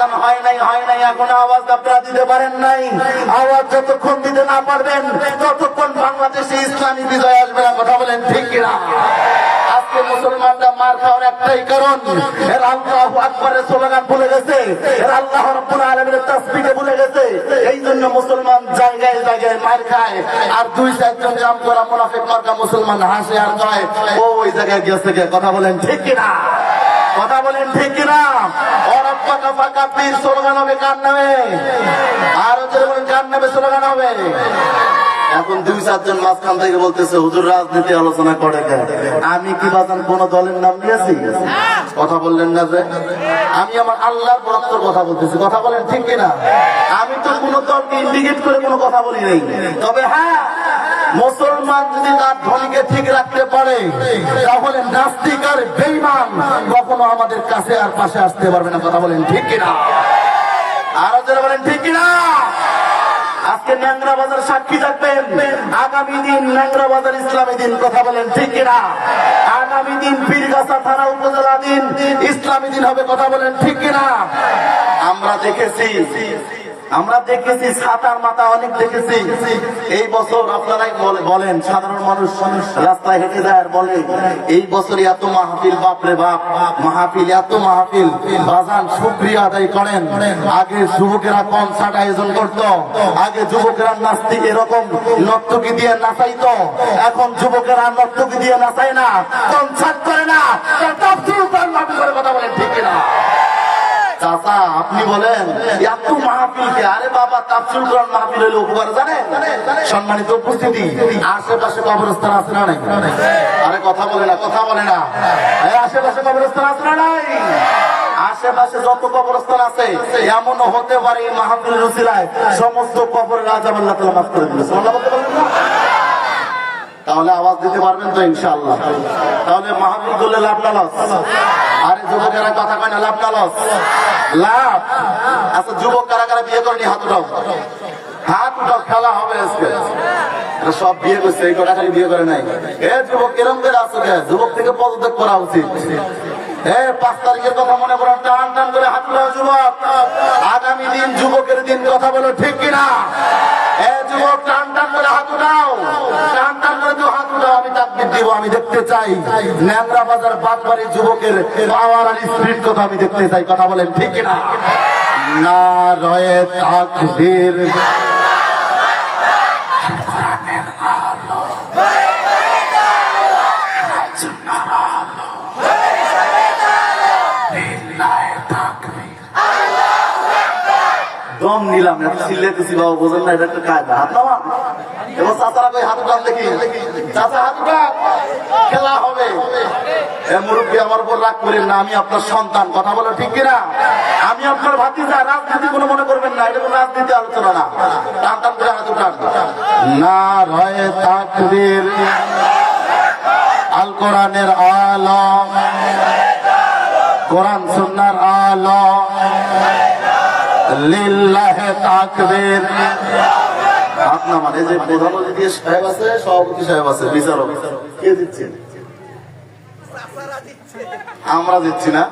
আজান হয় নাই হয় নাই, এখন আওয়াজ আপনারা দিতে পারেন নাই। আওয়াজ যতক্ষণ দিতে না পারবেন, ততক্ষণ বাংলাদেশে ইসলামী বিজয় আসবে না, কথা বলেন ঠিক কিনা? মুসলমানরা মার খাওয়ার একটাই কারণ, এর আল্লাহ আকবরের স্লোগান ভুলে গেছে, এর রব্বুল ভুলে গেছে এই জন্য মুসলমান জায়গায় জায়গায় মার খায়, আর দুই জাম করা মুনাফিক মার্কা মুসলমান হাসে আর ও ওই জায়গায় গেছে কথা বলেন ঠিক কিনা? কথা বলেন ঠিক কিনা অরব্বা কাফা কাপির স্লোগান হবে কার নামে? আর বলেন কার নামে স্লোগান হবে? এখন দুই চারজন মাঝখান থেকে বলতেছে, হুজুর রাজনীতি আলোচনা করে আমি কি বাজান কোন দলের নাম দিয়েছি? কথা বললেন না যে? আমি আমার আল্লাহর বরাত্তর কথা বলতেছি। কথা বলেন ঠিক কিনা? আমি তো কোন দলকে ইন্ডিকেট করে কোনো কথা বলি নাই। তবে হ্যাঁ মুসলমান যদি তার ধনীকে ঠিক রাখতে পারে, তাহলে নাস্তিক আর বেইমান কখনো আমাদের কাছে আর পাশে আসতে পারবে না। কথা বলেন ঠিক কিনা? আরও যারা বলেন ঠিক কিনা? আজকে ন্যাংরা বাজার সাক্ষী থাকবেন। আগামী দিন ন্যাংরা বাজার ইসলামী দিন, কথা বলেন ঠিক কিনা? আগামী দিন পীরগাছা থানা উপজেলা দিন, ইসলামী দিন হবে, কথা বলেন ঠিক কিনা? আমরা দেখেছি আমরা দেখেছি সাতার মাথা অনেক দেখেছি। এই বছর আপনারাই বলেন, সাধারণ মানুষ রাস্তায় হেঁটে যায় আর বলে, এই বছর এত মাহফিল, বাপরে বাপ, মাহফিল, এত মাহফিল। বাজান, সুক্রিয়া আদায় করেন। আগে যুবকেরা কনসার্ট আয়োজন করত, আগে যুবকেরা নাস্তিক এরকম নর্তকি দিয়ে নাচাইতো। এখন যুবকেরা নর্তকি দিয়ে নাচায় না কনসার্ট করে না। কথা বলেন, ঠিক কিনা? চাচা, আপনি বলেন এত মাহফিলকে আরে বাবা তাফসিল কোরআন মাহফিল উপকার সম্মানিত উপস্থিতি, আশেপাশে কবরস্থান আছে না নাই? আরে কথা বলে না, কথা বলে না। আশেপাশে কবরস্থান আছে না নাই? আশেপাশে যত কবরস্থান আছে এমন হতে পারে এই মাহফিল রুসিলায় সমস্ত কবরের রাজা আল্লাহ তালা মাফ করে? তাহলে আওয়াজ দিতে পারবেন তো ইনশাআল্লাহ। তাহলে মাহফিল করলে লাভ না লস? আরে যুবকেরা কথা কয় না, লাভ না লস? লাভ? আচ্ছা যুবক কারা কারা বিয়ে করেনি? হাত উঠাও। হাত উঠাও, খেলা হবে আজকে। সব বিয়ে করছে, এই কটা খালি বিয়ে করে নাই। এ যুবক করে যুবক থেকে পদত্যাগ করা উচিত। পাঁচ তারিখের কথা মনে করো টান টান করে হাত যুবক। আগামী দিন যুবকের দিন কথা বলো ঠিক কিনা? এ, যুবক, টান টান করে হাত উঠাও টান টান করে তো হাত উঠাও আমি তাকবির দিব আমি দেখতে চাই। ন্যাংরা বাজার বাদবাড়ি যুবকের পাওয়ার আর স্পিড কথা আমি দেখতে চাই। কথা বলেন ঠিক না রয়ে তাকবীর। চাচারা হাত হাত খেলা হবে। রাগ না, আমি আপনার সন্তান। কথা বলো ঠিক কিনা? আমি আপনার ভাতিজা, রাজনীতি কোনো মনে করবেন না, এটা কোনো রাজনীতি আলোচনা না। টান করে হাত উঠান। না আল কোরআনের আলম, কোরআন সুন্নার আলম। লিল্লাহে তাকবীর। মানে যে সাহেব আছে, সভাপতি আছে, বিচারক। আমরা দিচ্ছি না।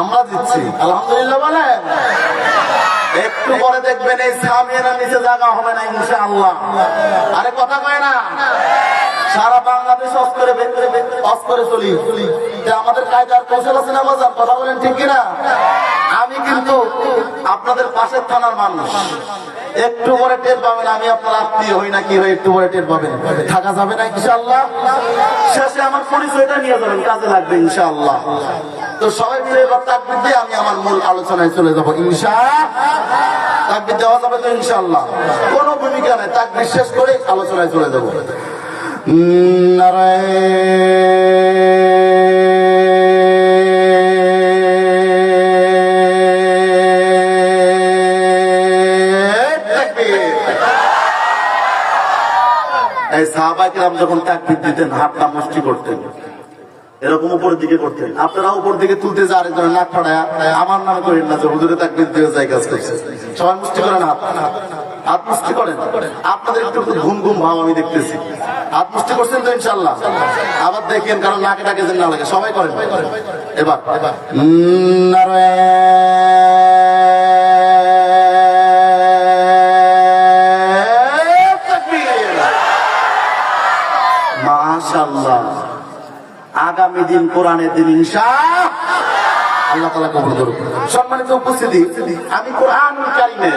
আমরা দিচ্ছি। আলহামদুলিল্লাহ বলেন। একটু পরে দেখবেন এই সামিয়ানার নিচে জায়গা হবে না, ইনশাআল্লাহ। আরে কথা কয় না। সারা বাংলাদেশ অস্করে অস্করে চলি। যে আমাদের কায়দার কৌশল আছে না বাজার? কথা বলেন ঠিক কিনা? আমি কিন্তু আপনাদের পাশের থানার মানুষ। একটু পরে টের পাবেন আমি আপনার আত্মীয় হই না কি হই, একটু পরে টের পাবেন। থাকা যাবে না ইনশাআল্লাহ। শেষে আমার পরিচয়টা নিয়ে যাবেন, কাজে লাগবে ইনশাল্লাহ তো সবাই মিলে এবার তাকবির দিয়ে আমি আমার মূল আলোচনায় চলে যাব ইনশা। তাকবির দেওয়া যাবে তো ইনশাল্লাহ কোনো ভূমিকা নেই, তাকবির শেষ করে আলোচনায় চলে যাব। এই সাহাবাহিকরাম যখন তাকবির দিতেন, হাতটা মুষ্টি করতেন। এরকম উপরের দিকে করতেন। আপনারা উপর দিকে তুলতে যা আরেকজনের নাক ফাড়ায় আমার নামে করেন না যে, হুজুরে তাকবির দিয়ে যাই কাজ করছে। সবাই মুষ্টি করেন হাত। আপনাদের একটু ঘুম ঘুম ভাব আমি দেখতেছি। হাত করছেন তো ইনশাল্লাহ আবার দেখেন কারণ নাকে ডাকে না লাগে, সবাই করেন। এবার এবার ইনশাল্লাহ আগামী দিন কোরআনের দিন ইনশা আল্লাহ তালা কবুল করুন সম্মানিত উপস্থিতি আমি কোরআন কারিমের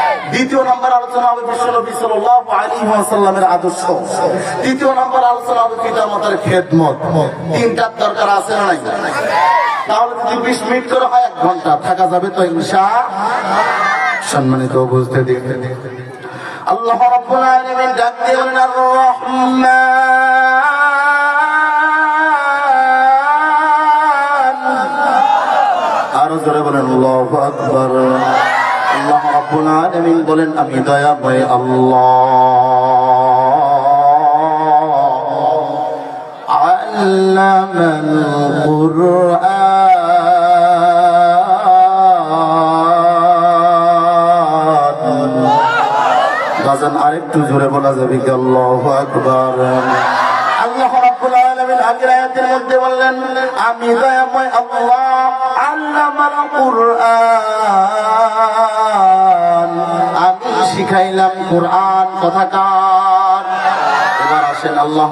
দ্বিতীয় নম্বর আলোচনা হবে বিশ্বনবী সাল্লাল্লাহু আলাইহি ওয়াসাল্লামের আদর্শ। তৃতীয় নম্বর আলোচনা হবে পিতামাতার খেদমত। তিনটার দরকার আছে না নাই? তাহলে যদি বিশ মিনিট করে হয়, এক ঘণ্টা। থাকা যাবে তো ইনশা সম্মানিত উপস্থিতি। আল্লাহ রাব্বুল আলামিন ডাক দিয়ে আর রহমান। জোরে বলেন, আল্লাহু আকবার। আল্লাহ রাব্বুল আলামিন বলেন, আমি দয়াময় আল্লাহ। আল্লামাল কুরআন বাজান আরেকটু জোরে বলা যাবে কি? আল্লাহু আকবার। আল্লাহ রাব্বুল আলামিন আগের আয়াতের মধ্যে বললেন, আমি দয়াময় আল্লাহ আল্লামাল কুরআন। শিখাইলাম কোরআন, কথাকার। আল্লাহ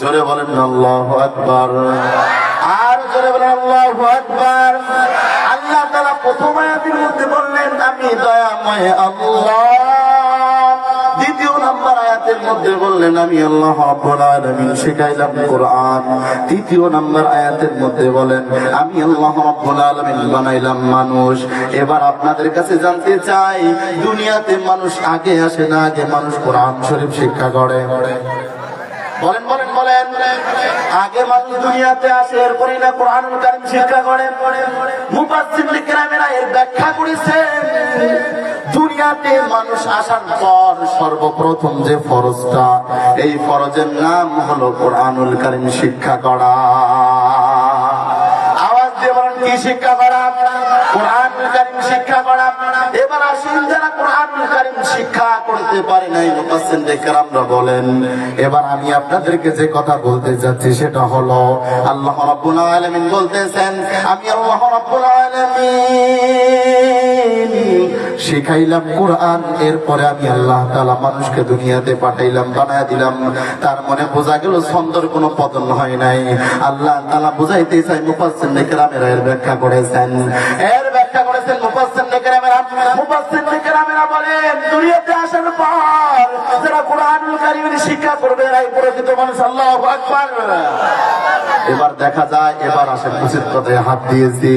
জোরে বলেন আর জোরে বলেন, আল্লাহু আল্লাহ তাআলা প্রথম আয়াতের মধ্যে বললেন, আমি দয়াময় আল্লাহ। মধ্যে বললেন, আমি আল্লাহ আলামিন শিখাইলাম কোরআন। তৃতীয় নাম্বার আয়াতের মধ্যে বলেন, আমি আল্লাহ রাব্বুল আলামিন বানাইলাম মানুষ। এবার আপনাদের কাছে জানতে চাই, দুনিয়াতে মানুষ আগে আসে না আগে মানুষ কোরআন শরীফ শিক্ষা করে? বলেন বলেন বলেন। আগে মানুষ দুনিয়াতে আসে এরপরে না কোরআনুল কারীম শিক্ষা করে। মুফাসসির কিরামেরা এর ব্যাখ্যা করেছেন দুনিয়াতে মানুষ আসার পর সর্বপ্রথম যে ফরজটা, এই ফরজের নাম হলো কোরআনুল কারীম শিক্ষা করা। আওয়াজ দিয়ে বলেন, কি শিক্ষা করা? শিক্ষা করা। এবার আসুন, যারা কোরআনুল কারীম শিক্ষা করতে পারে নাই মুফাসসির কেরামরা বলেন, এবার আমি আপনাদেরকে যে কথা বলতে যাচ্ছি, সেটা হলো, আল্লাহ রাব্বুল আলামিন বলতেছেন, আমি আল্লাহ রাব্বুল আলামিন শিখাইলাম কোরআন, এরপরে আমি আল্লাহ তাআলা মানুষকে দুনিয়াতে পাঠাইলাম, বানায় দিলাম। তার মনে বোঝা গেল, ছন্দর কোনো পতন হয় নাই। আল্লাহ তাআলা বুঝাইতে চাই মুফাসসির কেরামেরা এর ব্যাখ্যা করেছেন। এর বলেন, দুনিয়াতে আসার পর যারা কোরআনুল শিক্ষা করবে প্রকৃত মানুষ আকবার। এবার দেখা যায়, এবার আসেন কথায় হাত দিয়েছি।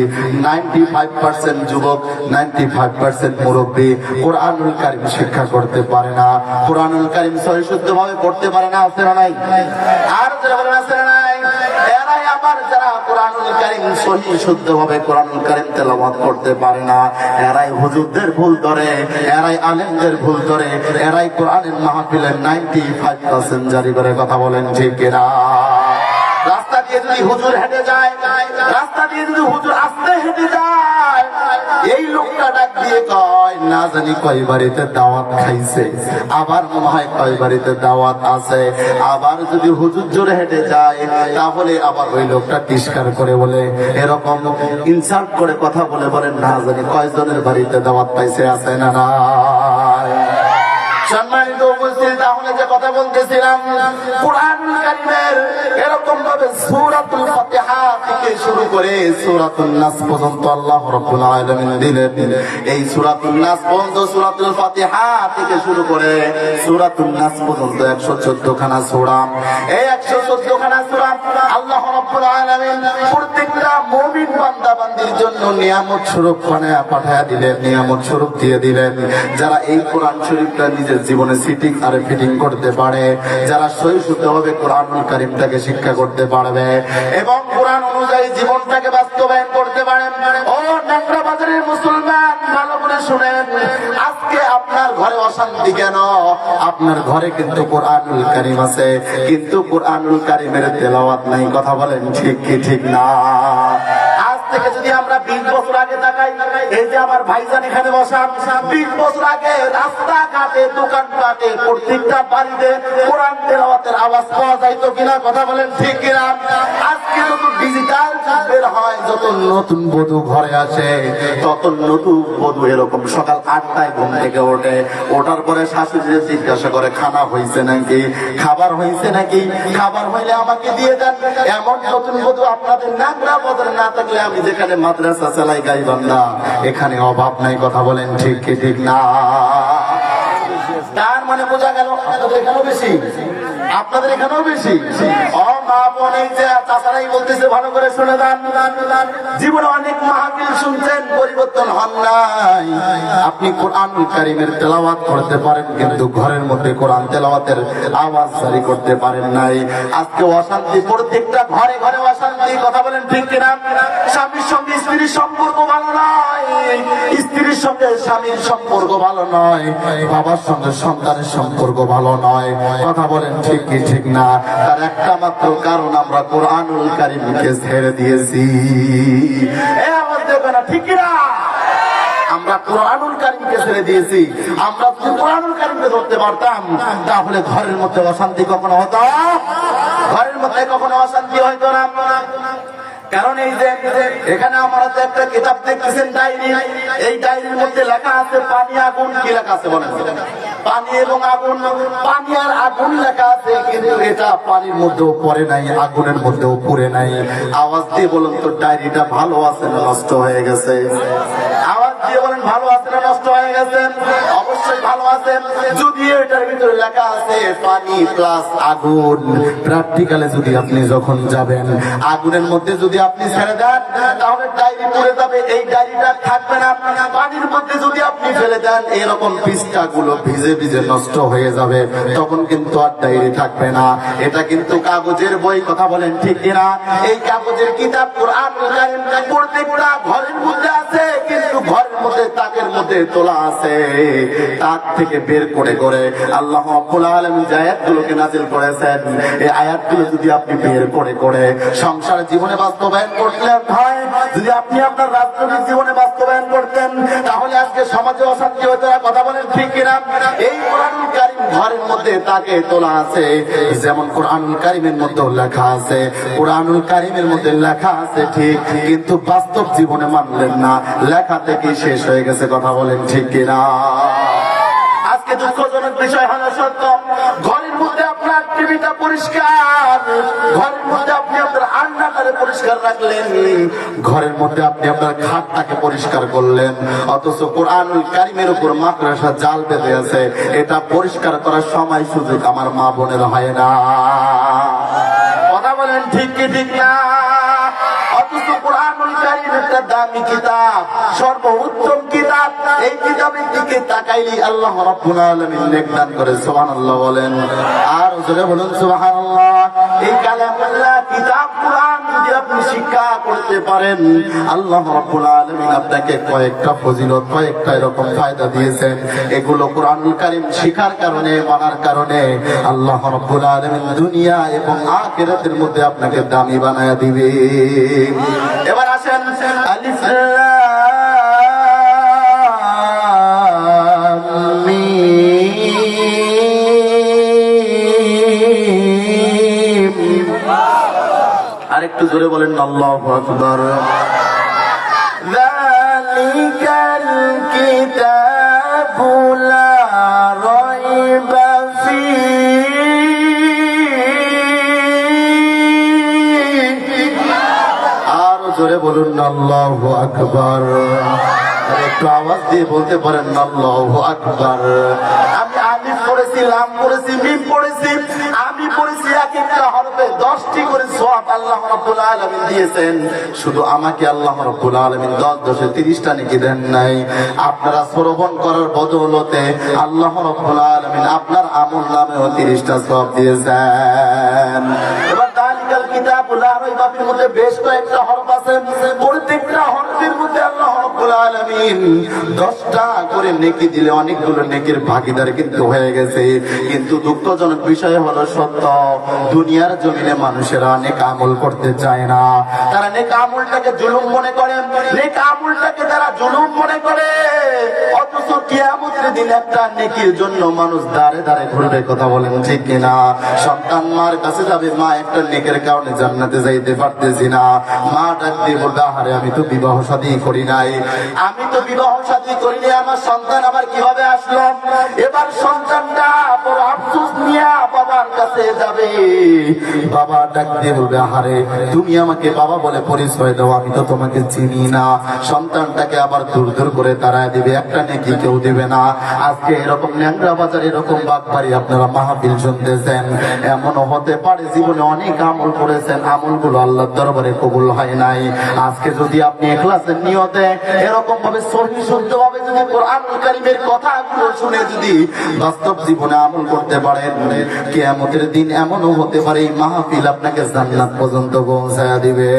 নাইনটি ফাইভ পার্সেন্ট যুবক নাইনটি ফাইভ পার্সেন্ট মুরব্বী কোরআনুল কারিম শিক্ষা করতে পারে না। কোরআনুল কারিম সহিশুদ্ধ ভাবে পড়তে পারে না, আছে না নাই? আর যারা বলেন, আছে না নাই? এরাই যারা কোরআনুল কারিম সহি শুদ্ধ ভাবে কোরআনুল কারিম করতে পারে না। এরাই হুজুরদের ভুল ধরে, এরাই আলেমদের ভুল ধরে, এরাই কোরআনের মাহফিলের নাইনটি ফাইভ পার্সেন্ট জারি করে। কথা বলেন ঠিক রাস্তা দিয়ে যদি হুজুর হেঁটে যায়, রাস্তা দিয়ে যদি হুজুর হেঁটে যায়, এই লোকটা দিয়ে কয়, না জানি কয় বাড়িতে দাওয়াত খাইছে। আবার মনে হয় কয় বাড়িতে দাওয়াত আছে। আবার যদি হুজুর জোরে হেঁটে যায়, তাহলে আবার ওই লোকটা তিস্কার করে বলে, এরকম ইনসাল্ট করে কথা বলে বলেন না জানি কয়জনের বাড়িতে দাওয়াত পাইছে, আছে না নাই? সম্মানিত উপস্থিতি, তাহলে যে কথা বলতেছিলাম কোরআনুল কারীমের এরকম ভাবে সূরাতুল ফাতিহা থেকে শুরু করে সূরাতুন নাস পর্যন্ত আল্লাহ রাব্বুল আলামিন দিলেন। এই সূরাতুল নাস পর্যন্ত সূরাতুল ফাতিহা থেকে শুরু করে সূরাতুন নাস পর্যন্ত 114 খানা সূরা। এই 114 খানা সূরা আল্লাহ দিলেন যারা এই কোরআন শরীফটা নিজের জীবনে সিটিং আর ফিটিং করতে পারে, যারা সহি শুদ্ধভাবে কোরআনুল কারিমটাকে শিক্ষা করতে পারবে এবং কোরআন অনুযায়ী জীবনটাকে বাস্তবায়ন করতে পারে। ও নাংরা বাজারের মুসলমান, ভালো করে শুনেন। আপনার ঘরে অশান্তি কেন? আপনার ঘরে কিন্তু কোরআনুল কারিম আছে, কিন্তু কোরআনুল কারিমের তেলাওয়াত নাই, কথা বলেন ঠিক কি ঠিক না? থেকে যদি আমরা বিশ বছর আগে তাকাই, এই যে আমার ভাইজান এখানে বসা, বিশ বছর আগে রাস্তাঘাটে, দোকানপাটে, প্রত্যেকটা বাড়িতে কোরআন তেলাওয়াতের আওয়াজ পাওয়া যাইতো কিনা কথা বলেন ঠিক কিনা? আজকে যত ডিজিটাল বের হয়, যত নতুন বধূ ঘরে আসে, তত নতুন বধূ এরকম সকাল আটটায় ঘুম থেকে ওঠে। ওঠার পরে শাশুড়ি জিজ্ঞাসা করে, খানা হয়েছে নাকি? খাবার হয়েছে নাকি? খাবার হইলে আমাকে দিয়ে দেন। এমন নতুন বধু আপনাদের নাগরা বদলে না থাকলে আমি যেখানে মাদ্রাসা চালাই গাইবান্ধা, এখানে অভাব নাই, কথা বলেন ঠিক ঠিক না? তার মানে বোঝা গেল বেশি। আপনাদের এখানেও বেশি। ও বলতেছে, ভালো করে শুনে জীবনে অনেক শুনছেন, পরিবর্তন হন নাই। আপনি কোরআন কারিমের তেলাওয়াত করতে পারেন, কিন্তু ঘরের মধ্যে কোরআন তেলাওয়াতের আওয়াজ জারি করতে পারেন নাই। আজকে অশান্তি, প্রত্যেকটা ঘরে ঘরে অশান্তি, কথা বলেন ঠিক কিনা? স্বামীর সঙ্গে স্ত্রীর সম্পর্ক ভালো নয়। স্ত্রীর সঙ্গে স্বামীর সম্পর্ক ভালো নয়। বাবার সঙ্গে সন্তানের সম্পর্ক ভালো নয়। কথা বলেন ঠিক কি ঠিক না? তার একটা মাত্র কারণ আমরা কোরআনুল কারিমকে ছেড়ে দিয়েছি। ঠিক না আমরা কোরআনুল কারিমকে ছেড়ে দিয়েছি। আমরা যদি কোরআনুল কারিমকে ধরতে পারতাম, তাহলে ঘরের মধ্যে অশান্তি কখনো হতো? ঘরের মধ্যে কখনো অশান্তি হইতো না। কারণ এই যে এখানে আমরা তো একটা কিতাব দেখতেছেন ডায়েরি এই ডায়েরির মধ্যে লেখা আছে, পানি আগুন কি লেখা আছে বলেন পানি এবং আগুন, পানি আর আগুন লেখা আছে, কিন্তু এটা পানির মধ্যেও পড়ে নাই, আগুনের মধ্যেও পড়ে নাই। আওয়াজ দিয়ে বলুন তো ডায়েরিটা ভালো আছে না নষ্ট হয়ে গেছে? আওয়াজ দিয়ে বলেন, ভালো আছে না নষ্ট হয়ে গেছে? যদি এটার ভিতরে লেখা আছে পানি প্লাস আগুন। প্র্যাকটিক্যালে যদি আপনি যখন যাবেন, আগুনের মধ্যে যদি আপনি ছেড়ে দেন, তাহলে ডায়েরি পড়ে যাবে। এই ডায়েরিটা থাকবে না। পানির মধ্যে যদি আপনি ফেলে দেন, এরকমগুলো ভিজে ভিজে নষ্ট হয়ে যাবে। তখন কিন্তু আর ডায়েরি থাকবে না। এটা কিন্তু কাগজের বই, কথা বলেন ঠিক কিনা? এই কাগজের কিতাব প্রত্যেকটা ঘরের মধ্যে আছে, কিন্তু ঘরের মধ্যে তাকের মধ্যে তোলা আছে। তাক থেকে বের করে করে আল্লাহ আব্বুল আলম যে আয়াতগুলোকে নাজিল করেছেন, এই আয়াতগুলো যদি আপনি বের করে করে সংসার জীবনে বাস্তবায়ন করলেন হয় যদি আপনি আপনার রাজনৈতিক জীবনে বাস্তবায়ন করতেন, তাহলে আজকে সমাজে অশান্তি হতো কথা বলেন ঠিক কিনা? এই কোরআনুল কারিম ঘরের মধ্যে তাকে তোলা আছে, যেমন কোরআনুল কারিমের মধ্যে লেখা আছে, কোরআনুল কারিমের মধ্যে লেখা আছে ঠিক, কিন্তু বাস্তব জীবনে মানলেন না, লেখা থেকে শেষ হয়ে গেছে, কথা বলেন ঠিক কিনা? আজকে দুঃখজনক বিষয় হলো সত্য। ঘরের মধ্যে আপনার টিভিটা পরিষ্কার। ঘরের মধ্যে আপনি আপনার আন্নাটারে পরিষ্কার রাখলেন। ঘরের মধ্যে আপনি আপনার খাটটাকে পরিষ্কার করলেন। অথচ কোরআনুল কারিমের উপর মাদ্রাসা জাল বেঁধে আছে। এটা পরিষ্কার করার সময় সুযোগ আমার মা বোনের হয় না। কথা বলেন ঠিক কি ঠিক না? একটা দামি কিতাব, সর্বোত্তম কিতাব। এই কিতাবের দিকে তাকাইলি আল্লাহ রাব্বুল আলামিন নেক দান করে, সুবহানাল্লাহ বলেন। আর জোরে বলুন, সুবহানাল্লাহ। এই কিতাব কোরআন যদি আপনি শিক্ষা করতে পারেন, আল্লাহ রাব্বুল আলামিন আপনাকে কয়েকটা ফজিলত, কয়েকটা এরকম ফায়দা দিয়েছেন। এগুলো কোরআনুল কারীম শিখার কারণে, মানার কারণে আল্লাহ রাব্বুল আলামিন দুনিয়া এবং আখিরাতের মধ্যে আপনাকে দামি বানায়া দিবে। এবার আসেন আলিফ লাম মিম। আরেকটু জোরে বলেন আল্লাহু আকবার ذلك الكتاب لا আল্লাহ আকবার একটু আওয়াজ দিয়ে বলতে পারেন আল্লাহ আকবার। আমি আলিফ পড়েছি, লাম পড়েছি, মিম পড়েছি, আমি পড়েছি এক একটা হরফে, দশটি করে সোয়াব আল্লাহ রাব্বুল আলামিন দিয়েছেন। শুধু আমাকে আল্লাহ রাব্বুল আলামিন দশ দশে তিরিশটা নাকি দেন নাই। আপনারা শ্রবণ করার বদৌলতে আল্লাহ রাব্বুল আলামিন আপনার আমল নামেও তিরিশটা সোয়াব দিয়েছেন। এবার দালিকাল কিতাবুল মধ্যে বেশ কয়েকটা হরফ আছে প্রত্যেকটা হরফের মধ্যে আল্লাহ আলামিন করে নেকি দিলে অনেকগুলো নেকির ভাগিদার কিন্তু হয়ে গেছে। কিন্তু দুঃখজনক বিষয় হলো সত্য, দুনিয়ার জমিনে মানুষেরা অনেক আমল করতে চায় না। তারা নেক আমলটাকে জুলুম মনে করে, নেক আমলটাকে তারা জুলুম মনে করে। আমি তো বিবাহ শাদী করি নাই। আমি তো বিবাহ শাদী করিনি আমার সন্তান আবার কীভাবে আসলো? এবার তুমি আমাকে বাবা বলে পরিচয় দাও, আমি তো তোমাকে চিনি না। সন্তানটাকে আবার দূর দূর করে তারা দিবে, একটা নেকি কেউ দিবে না। আজকে এরকম ন্যাংরা বাজার, এরকম বাগবাড়ি আপনারা মাহফিল শুনতেছেন। এমনও হতে পারে জীবনে অনেক আমল করেছেন। আমলগুলো আল্লাহর দরবারে কবুল হয় নাই। আজকে যদি আপনি এখলাসের নিয়তে এরকম ভাবে সহি শুদ্ধ ভাবে যদি কোরআন কারিমের কথাগুলো শুনে যদি বাস্তব জীবনে আমল করতে পারেন, কিয়ামতের দিন এমনও হতে পারে এই মাহফিল আপনাকে জান্নাত পর্যন্ত পৌঁছায় দিবে।